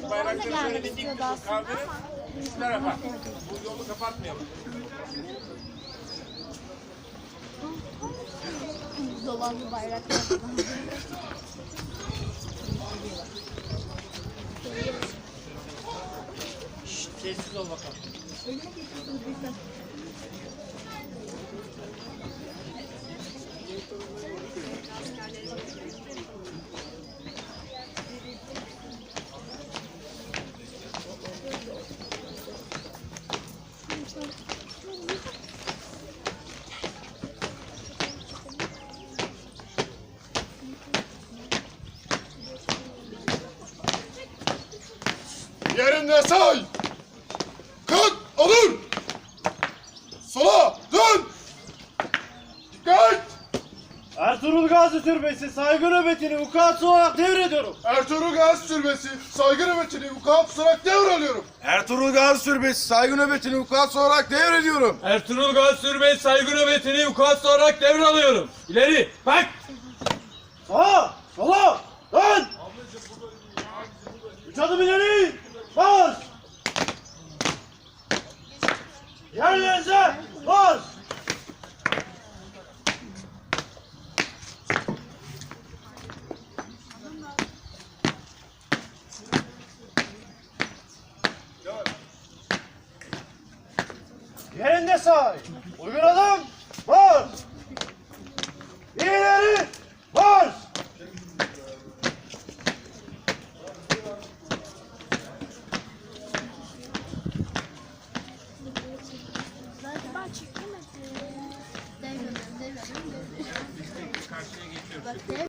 Şu bayrakları şöyle bir dik tutun kaldırın. Şu tarafa. Bu yolu kapatmayalım. Dolanlı bayraklar. Sessiz ol bakalım. Yerinde say. Kalk olur. Sola dön. Dikkat. Ertuğrul Gazi Türbesi saygı nöbetini vukuatı olarak devrediyorum. Ertuğrul Gazi Türbesi saygı nöbetini vukuat olarak devralıyorum. Ertuğrul Gazi Türbesi saygı nöbetini vukuat olarak devrediyorum. Ertuğrul Gazi Sürbey saygı nöbetini vukuat olarak devralıyorum. İleri bak. Sağa, sola, dön. Üç adım ileri, Yerlerinize, marş. Yerinde say. Uygun adım, Karşıya geçiyoruz. Bak devre.